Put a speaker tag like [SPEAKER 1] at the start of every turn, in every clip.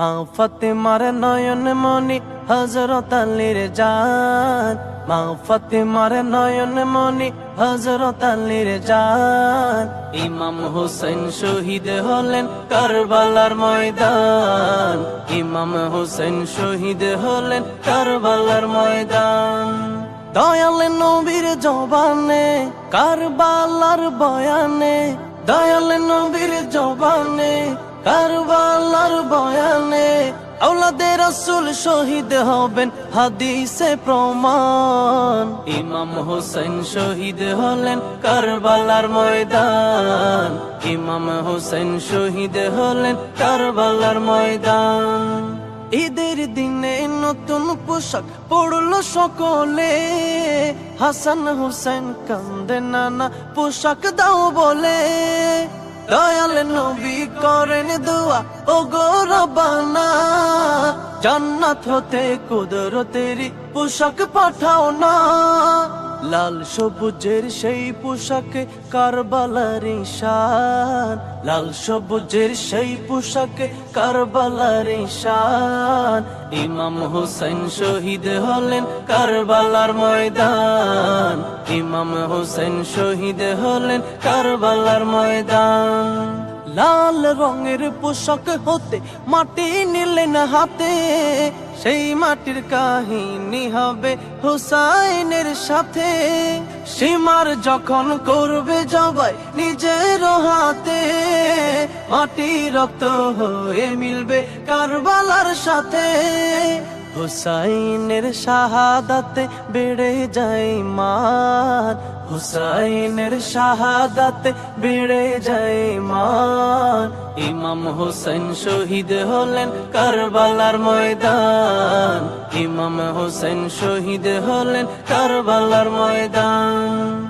[SPEAKER 1] মা ফাতেমার নয়ন মনি হজরত আলীর জান মা ফাতেমার নয়ন মনি হজরত আলীর জান ইমাম হোসেন শহীদ হলেন কারবালার ময়দান। ইমাম হোসেন শহীদ হলেন কারবালার ময়দান। দয়াল নবীর জবানে, কারবালার বয়ানে, দয়াল নবীর জবানে, কারবালার বয়ানে আওলাদে রাসূল শহীদ হবেন হাদিসে প্রমাণ। ইমাম হোসেন শহীদ হলেন কারবালার ময়দান। ইমাম হোসেন শহীদ হলেন কারবালার ময়দান। ঈদের দিনে নতুন পোশাক পড়ল সকলে। হাসান হুসেন কান্দে নানা পোশাক দাও বলে। দয়াল নবী, করেন দোয়া। ও গৌরবানা জান্নাত হতে কুদরতেরি পোশাক পাঠাও না। লাল সবুজের সেই পোশাকে কারবালার শান লাল সবুজের সেই পোশাকে কারবালার শান ইমাম হোসেন শহীদ হলেন কারবালার ময়দান। ইমাম হোসেন শহীদ হলেন কারবালার ময়দান। লাল রঙের পোশাক হতে মাটি নিলেন হাতে। সেই মাটির কাহিনী হবে হুসাইনের সাথে। সীমার যখন করবে জবাই নিজের হাতে, মাটি রক্ত হয়ে মিলবে কারবালার সাথে। হুসাইনের শাহাদাতে বেড়ে যায় মান হুসাইনের শাহাদাতে বেড়ে যায় মান। ইমাম হোসেন শহীদ হলেন কারবালার ময়দান। ইমাম হোসেন শহীদ হলেন কারবালার ময়দান।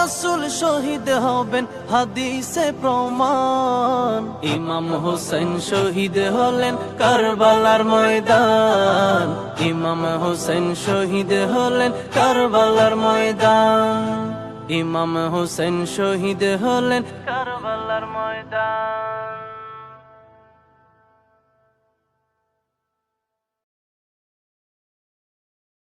[SPEAKER 1] রাসূল শহীদ হবেন হাদিসে প্রমাণ। ইমাম হোসেন শহীদ হলেন কারবালার ময়দান। ইমাম হোসেন শহীদ হলেন কারবালার ময়দান। ইমাম হোসেন শহীদ হলেন কারবালার ময়দান।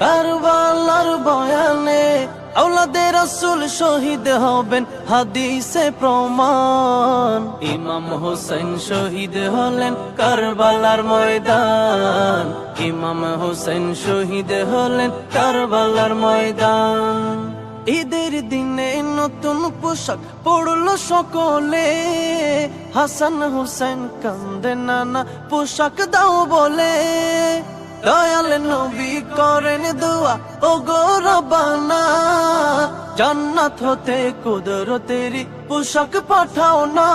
[SPEAKER 1] কারবালার বয়ানে আওলাদে রাসূল শহীদ হবেন হাদিসে প্রমাণ। ইমাম হোসেন শহীদ হলেন কারবালার ময়দান। ইমাম হোসেন শহীদ হলেন কারবালার ময়দান। ঈদের দিনে নতুন পোশাক পড়ল সকলে। হাসান হোসেন কান্দে নানা পোশাক দাও বলে। দয়াল নবী করেন দোয়া ও গৌরবানা জান্নাত হতে কুদরতেরি পোশাক পাঠাও না।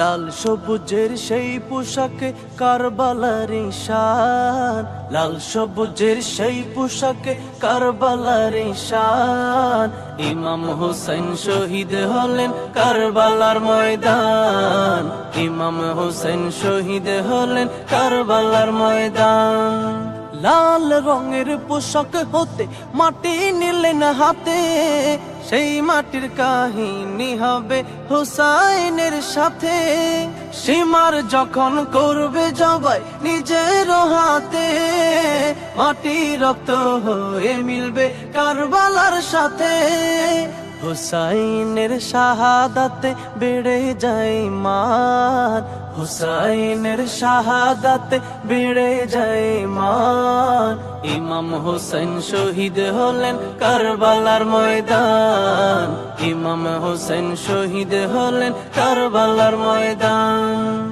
[SPEAKER 1] লাল সবুজের সেই পোশাকে কারবালার শান লাল সবুজের সেই পোশাকে কারবালার শান ইমাম হোসেন শহীদ হলেন কারবালার ময়দান। ইমাম হোসেন শহীদ হলেন কারবালার ময়দান। লাল রঙের পোশাক হতে মাটি নিলেন হাতে। সেই মাটির কাহিনী হবে হুসাইনের সাথে। সীমার যখন করবে জবাই নিজের হাতে। মাটি রক্ত হয়ে মিলবে কারবালার সাথে। হুসাইনের শাহাদাতে বেড়ে যায় মান। হুসাইনের শাহাদাতে বেড়ে যায় মান। ইমাম হুসেন শহীদ হলেন কারবালার ময়দান। ইমাম হুসেন শহীদ হলেন কারবালার ময়দান।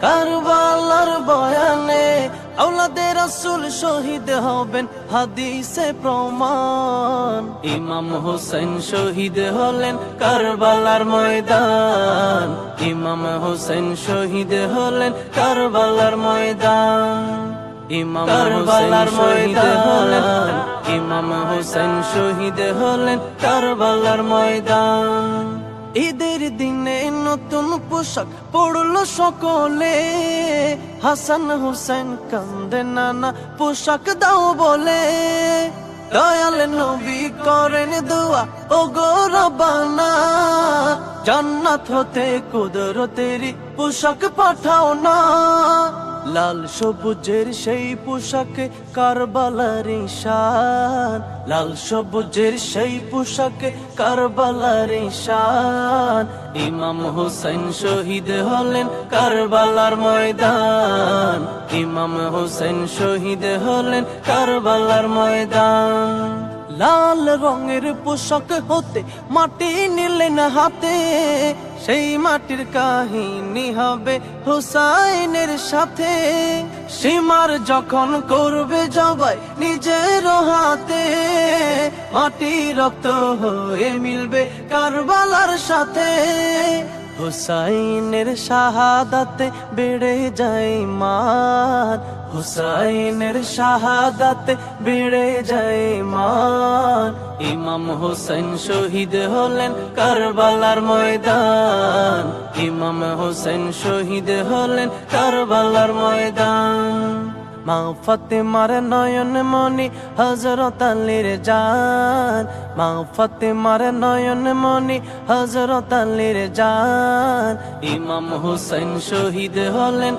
[SPEAKER 1] কারবালার বয়ানে আওলাদে রাসূল শহীদ হবেন হাদিসে প্রমাণ। ইমাম হোসেন শহীদ হলেন কারবালার ময়দান। ইমাম হোসেন শহীদ হলেন কারবালার ময়দান। ইমাম কারবালার ময়দান। হলেন ইমাম হোসেন শহীদ হলেন কারবালার ময়দান। ঈদের দিনে নতুন পোশাক পড়ল সকলে। হাসান হুসেন কান্দে নানা পোশাক দাও বলে। দয়াল নবী করেন দোয়া ও গৌরবানা জান্নাত হতে কুদরতেরি পোশাক পাঠাও না। লাল সবুজের সেই পোশাকে কারবালার শান লাল সবুজের সেই পোশাকে কারবালার শান ইমাম হোসেন শহীদ হলেন কারবালার ময়দান। ইমাম হোসেন শহীদ হলেন কারবালার ময়দান। লাল রঙের পোশাক হতে মাটি নিলেন হাতে। সেই মাটির কাহিনী হবে হুসাইনের সাথে। সীমার যখন করবে জবাই নিজের হাতে, মাটি রক্ত হয়ে মিলবে কারবালার সাথে। হুসাইনের শাহাদাতে বেড়ে যায় মান হুসাইনের শাহাদাতে বেড়ে যায় মান। ইমাম হোসেন শহীদ হলেন কারবালার ময়দান। ইমাম হোসেন শহীদ হলেন কারবালার ময়দান। মা ফতেমার নয়ন মনি হজরত আলীর জান। মা ফতেমার নয়ন মনি হজরত আলীর জান। ইমাম হোসেন শহীদ হলেন